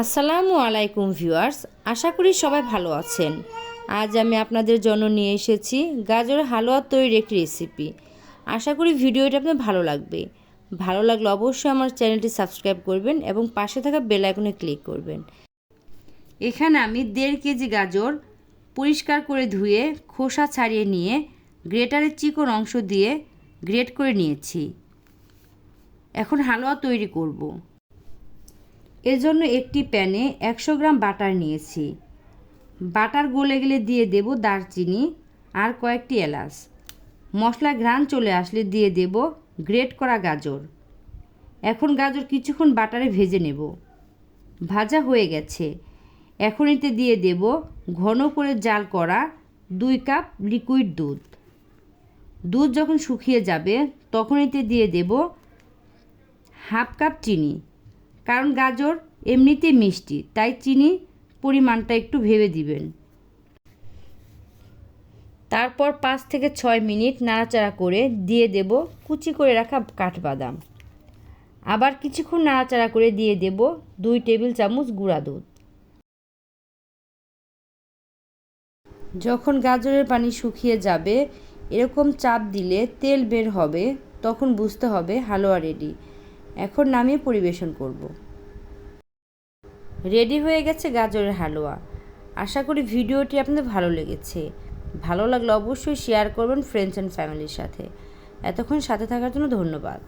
আসসালামু আলাইকুম ভিউয়ার্স, আশা করি সবাই ভালো আছেন। আজ আমি আপনাদের জন্য নিয়ে এসেছি গাজর হালুয়া তৈরির একটি রেসিপি আশা করি ভিডিওটা আপনার ভালো লাগবে। ভালো লাগলে অবশ্যই আমার চ্যানেলটি সাবস্ক্রাইব করবেন এবং পাশে থাকা বেল আইকনে ক্লিক করবেন। এখানে আমি দেড় কেজি গাজর পরিষ্কার করে ধুয়ে, খোসা ছাড়িয়ে নিয়ে গ্রেটারের চিকন অংশ দিয়ে গ্রেট করে নিয়েছি। এখন হালুয়া তৈরি করব। এজন্য একটি প্যানে একশো গ্রাম বাটার নিয়েছি। বাটার গলে গেলে দিয়ে দেব দারচিনি আর কয়েকটি এলাচ। মশলা ঘ্রাণ চলে আসলে দিয়ে দেব গ্রেট করা গাজর। এখন গাজর কিছুক্ষণ বাটারে ভেজে নেব। ভাজা হয়ে গেছে। এখন এতে দিয়ে দেব ঘন করে জাল করা দুই কাপ লিকুইড দুধ। দুধ যখন শুকিয়ে যাবে, তখন এতে দিয়ে দেব হাফ কাপ চিনি। কারণ গাজর এমনিতে মিষ্টি, তাই চিনি পরিমাণটা একটু ভেবে দিবেন। তারপর পাঁচ থেকে ছয় মিনিট নাড়াচাড়া করে দিয়ে দেব কুচি করে রাখা কাঠবাদাম। আবার কিছুক্ষণ নাড়াচাড়া করে দিয়ে দেব দুই টেবিল চামচ গুঁড়া দুধ। যখন গাজরের পানি শুকিয়ে যাবে, এরকম চাপ দিলে তেল বের হবে, তখন বুঝতে হবে হালুয়া রেডি এখন নামিয়ে পরিবেশন করব। রেডি হয়ে গেছে গাজরের হালুয়া। আশা করি ভিডিওটি আপনাদের ভালো লেগেছে। ভালো লাগলে অবশ্যই শেয়ার করবেন ফ্রেন্ডস অ্যান্ড ফ্যামিলির সাথে। এতক্ষণ সাথে থাকার জন্য ধন্যবাদ।